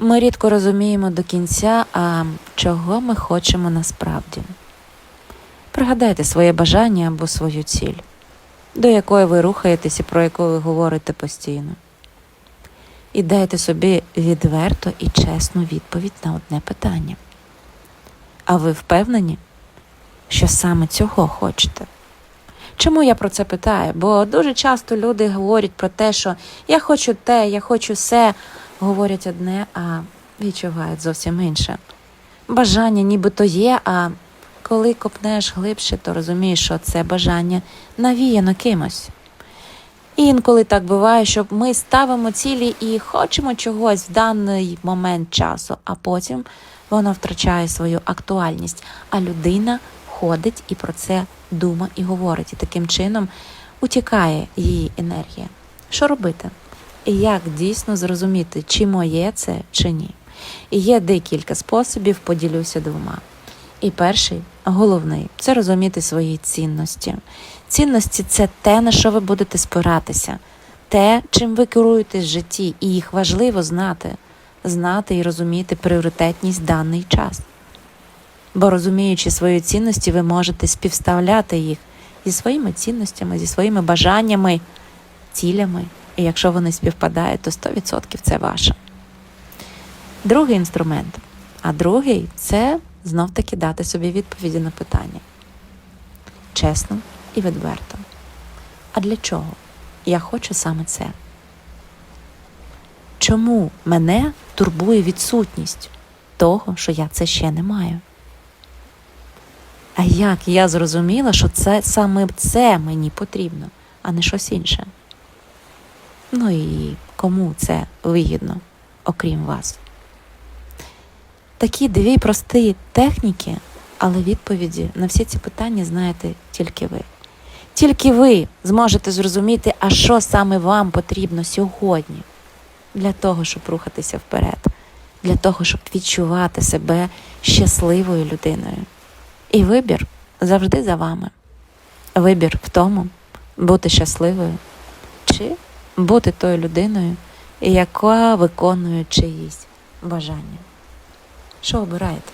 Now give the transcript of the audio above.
Ми рідко розуміємо до кінця, а чого ми хочемо насправді. Пригадайте своє бажання або свою ціль, до якої ви рухаєтесь і про яку ви говорите постійно. І дайте собі відверто і чесну відповідь на одне питання. А ви впевнені, що саме цього хочете? Чому я про це питаю? Бо дуже часто люди говорять про те, що я хочу те, я хочу все, говорять одне, а відчувають зовсім інше. Бажання нібито є, а коли копнеш глибше, то розумієш, що це бажання навіяно кимось. Інколи так буває, що ми ставимо цілі і хочемо чогось в даний момент часу, а потім воно втрачає свою актуальність, а людина ходить і про це думає і говорить. І таким чином утікає її енергія. Що робити? І як дійсно зрозуміти, чи моє це, чи ні? І є декілька способів, поділюся двома. І перший, головний, це розуміти свої цінності. Цінності це те, на що ви будете спиратися, те, чим ви керуєтесь в житті, і їх важливо знати, знати і розуміти пріоритетність в даний час. Бо розуміючи свої цінності, ви можете співставляти їх зі своїми цінностями, зі своїми бажаннями, цілями. І якщо вони співпадають, то 100% це ваше. Другий інструмент. А другий це знов таки дати собі відповіді на питання. Чесно і відверто. А для чого? Я хочу саме це. Чому мене турбує відсутність того, що я це ще не маю? А як я зрозуміла, що це саме це мені потрібно, а не щось інше? Ну і кому це вигідно, окрім вас? Такі дві прості техніки, але відповіді на всі ці питання знаєте тільки ви. Тільки ви зможете зрозуміти, а що саме вам потрібно сьогодні для того, щоб рухатися вперед, для того, щоб відчувати себе щасливою людиною. І вибір завжди за вами. Вибір в тому, бути щасливою чи бути тою людиною, яка виконує чиїсь бажання. Що обираєте?